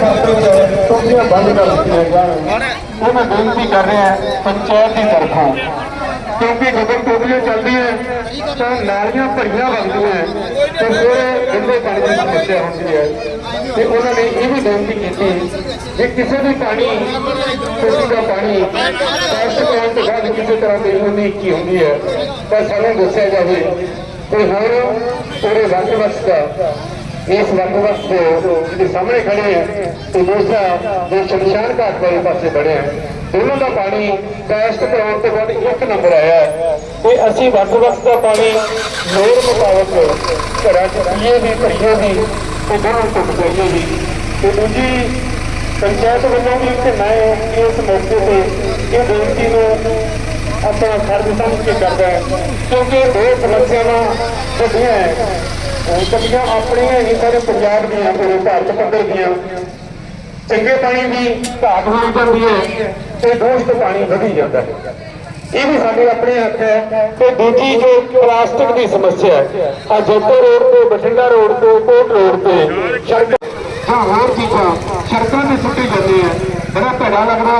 ਖਾਤੇ 'ਚ ਟੋਪੀਆਂ ਬੰਦ ਕਰ ਦਿੱਤੀਆਂ ਜਾਣ ਉਹ ਮੈਂ ਬੇਨਤੀ ਕਰ ਰਿਹਾ ਪੰਚਾਇਤ ਦੀ ਤਰਫੋਂ। ਕਿਉਂਕਿ ਜਦੋਂ ਟੋਪੀਆਂ ਚੱਲਦੀਆਂ ਤਾਂ ਨਾਲੀਆਂ ਭਰੀਆਂ ਵਗਦੀਆਂ ਤੇ ਫਿਰ ਗੰਦੇ ਪਾਣੀ ਦੀ ਸਮੱਸਿਆ ਹੁੰਦੀ ਹੈ। ਤੇ ਉਹਨਾਂ ਨੇ ਇਹ ਵੀ ਬੇਨਤੀ ਕੀਤੀ ਕਿ ਕਿਸੇ ਵੀ ਪਾਣੀ ਟੋਪੀ ਦਾ ਪਾਣੀ ਟੈਸਟ ਕਰਨ ਤੋਂ ਬਾਅਦ ਕਿਸੇ ਤਰ੍ਹਾਂ ਦੀ ਉਨੀਕੀ ਹੁੰਦੀ ਹੈ, ਤਾਂ ਸਾਨੂੰ ਦੱਸਿਆ ਜਾਵੇ। ਤੇ ਹੋਰ ਪੂਰੇ ਵਕਤ ਵਸਦਾ ਇਸ ਬੰਦੋਬਸਤ ਦੇ ਜਿਹੜੇ ਸਾਹਮਣੇ ਖੜੇ ਆ, ਤੇ ਦੂਸਰਾ ਜੋ ਸ਼ਮਸ਼ਾਨ ਘਾਟ ਵਾਲੇ ਪਾਸੇ ਬੜਿਆ ਦੋਨੋਂ ਦਾ ਪਾਣੀ ਟੈਸਟ ਕਰਾਉਣ ਤੋਂ ਬਾਅਦ ਇੱਕ ਨੰਬਰ ਆਇਆ ਤੇ ਅਸੀਂ ਬੰਦੋਬਸਤ ਦਾ ਪਾਣੀ ਲੋੜ ਮੁਤਾਬਕ ਘਰਾਂ ਚ ਪੀਏ ਦੀ ਭਰੀਏ ਦੀ ਤੇ ਦੋਨੋਂ ਟੁੱਟ ਜਾਈਏ ਦੀ ਤੇ ਦੂਜੀ ਪੰਚਾਇਤ ਵੱਲੋਂ ਵੀ ਤੇ ਮੈਂ ਇਸ ਮੌਕੇ ਤੇ ਇਹ ਬੇਨਤੀ ਨੂੰ ਆਪਣਾ ਫਰਜ਼ ਸਮਝ ਕੇ ਕਰਦਾ ਕਿਉਂਕਿ ਦੋ ਸਮੱਸਿਆਵਾਂ ਵੱਡੀਆਂ ਹੈ ਆਪਣੀਆਂ ਹੀ ਸਾਰੇ ਪੰਜਾਬ ਦੀਆਂ ਪੂਰੇ ਭਾਰਤ ਪੱਧਰ ਦੀਆਂ। ਚੰਗੇ ਪਾਣੀ ਦੀ ਘਾਟ ਹੋਈ ਜਾਂਦੀ ਹੈ ਤੇ ਦੂਸ਼ਿਤ ਪਾਣੀ ਵਧੀ ਜਾਂਦਾ ਹੈ। ਇਹ ਵੀ ਸਾਡੇ ਆਪਣੇ ਹੱਥ ਹੈ। ਤੇ ਦੂਜੀ ਜੋ ਪਲਾਸਟਿਕ ਦੀ ਸਮੱਸਿਆ ਹੈ ਆ ਜੋਧੇ ਰੋਡ ਤੇ, ਬਠਿੰਡਾ ਰੋਡ ਤੇ, ਕੋਟ ਰੋਡ ਤੇ, ਸੜਕ ਹੋਰ ਚੀਜ਼ਾਂ ਸੜਕਾਂ ਤੇ ਸੁੱਟੀ ਜਾਂਦੀ ਹੈ ਬੜਾ ਭੈੜਾ ਲੱਗਦਾ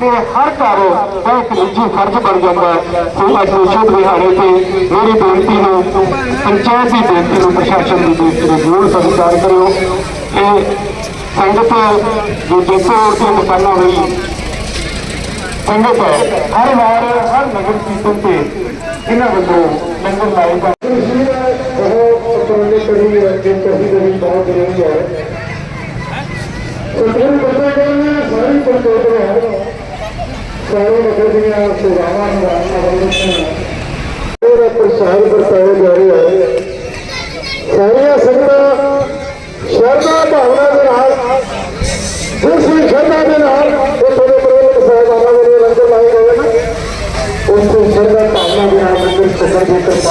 ਕਿ ਹਰ ਘਰ ਦਾ ਇੱਕ ਨਿੱਜੀ ਫਰਜ਼ ਬਣ ਜਾਂਦਾ ਹੈ। ਸੋ ਅੱਜ ਤੇ ਮੇਰੀ ਬੇਨਤੀ ਨੂੰ, ਪੰਚਾਇਤ ਦੀ ਬੇਨਤੀ ਨੂੰ, ਪ੍ਰਸ਼ਾਸਨ ਦੀ ਬੇਨਤੀ ਨੂੰ ਜ਼ਰੂਰ ਸਵੀਕਾਰ ਕਰਿਓ। ਇਹ ਸੰਗਤ ਜੋ ਜੇਤੂ ਤੇ ਦੁਕਾਨਾਂ ਹੋਈ। ਸੰਗਤ ਹਰ ਵਾਰ ਹਰ ਨਗਰ ਕੀਰਤਨ ਤੇ ਇਹਨਾਂ ਵੱਲੋਂ ਲੰਗਰ ਲਾਏ ਜਾਂਦੇ ਬਹੁਤ ਉਪਰਲੇ ਕਰੀ ਹੈ ਕਹੀ ਦੇ ਬਹੁਤ ਜ਼ਰੂਰੀ ਹੈ। कोई सारे नगर श्रद्धा भावना श्रद्धा के लिए लंगर लाए श्रद्धा भावना के नाल मंदिर सुपर जी पत्र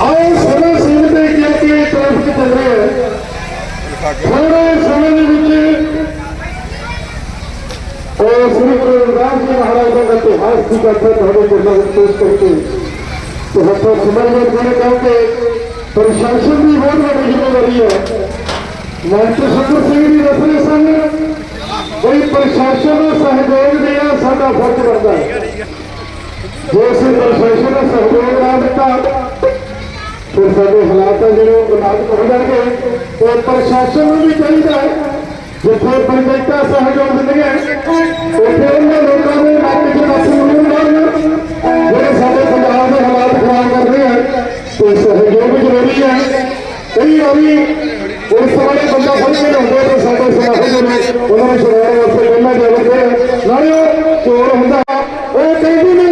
ਆਓ ਸਮਾਂ ਸੀਮਤ ਦੇ ਕਿਉਂਕਿ ਟ੍ਰੈਫਿਕ ਚੱਲ ਰਿਹਾ ਹੈ ਥੋੜੇ ਸਮੇਂ ਦੇ ਵਿੱਚ ਉਹ ਸ੍ਰੀ ਗੁਰੂ ਰਵਿਦਾਸ ਜੀ ਮਹਾਰਾਜ ਦਾ ਇਤਿਹਾਸ ਦੀ ਕਥਾ ਤੁਹਾਡੇ ਕੋਲ ਪੇਸ਼ ਕਰਕੇ ਤੇ ਹੱਥੋਂ ਸਮਝਣ ਦੇ ਕਰਕੇ ਪ੍ਰਸ਼ਾਸਨ ਦੀ ਬਹੁਤ ਵੱਡੀ ਜ਼ਿੰਮੇਵਾਰੀ ਹੈ ਮਾਸਟਰ ਸੁਖਰ ਸਿੰਘ ਜੀ ਦੱਸਦੇ ਸਨ ਕੋਈ ਪ੍ਰਸ਼ਾਸਨ ਨੂੰ ਸਹਿਯੋਗ ਦੇਣਾ ਸਾਡਾ ਫਰਜ਼ ਬਣਦਾ ਹੈ ਜੇ ਅਸੀਂ ਪ੍ਰਸ਼ਾਸਨ ਨੂੰ ਸਹਿਯੋਗ ਨਾ ਦਿੱਤਾ ਫਿਰ ਸਾਡੇ ਹਾਲਾਤ ਆ ਜਿਹੜੇ ਉਹ ਨਾਲ ਹੋ ਜਾਣਗੇ ਤੇ ਪ੍ਰਸ਼ਾਸਨ ਨੂੰ ਵੀ ਚਾਹੀਦਾ ਹੈ ਜਿੱਥੇ ਪੰਚਾਇਤਾਂ ਸਹਿਯੋਗ ਦਿੰਦੀਆਂ ਉੱਥੇ ਉਹਨਾਂ ਲੋਕਾਂ ਨੂੰ ਮੱਤ ਦੇ ਪਾਸੇ ਨੂੰ ਲਾਉਣ ਜਿਹੜੇ ਸਾਡੇ ਪੰਜਾਬ ਦੇ ਹਾਲਾਤ ਖਰਾਬ ਕਰ ਰਹੇ ਹਨ ਤੇ ਸਹਿਯੋਗ ਜ਼ਰੂਰੀ ਹੈ ਕਈ ਵਾਰੀ ਉਸ ਵਾਲੇ ਬੰਦਾ ਫੜ ਕੇ ਹੁੰਦੇ ਤੇ ਸਾਡੇ ਸਮਾਜ ਨੂੰ ਉਹਨਾਂ ਨੂੰ ਛੁਡਾਉਣ ਵਾਸਤੇ ਕਹਿੰਦਾ ਜਾਂਦੇ ਨਾਲੇ ਚੋਰ ਹੁੰਦਾ ਉਹ ਕਹਿੰਦੀ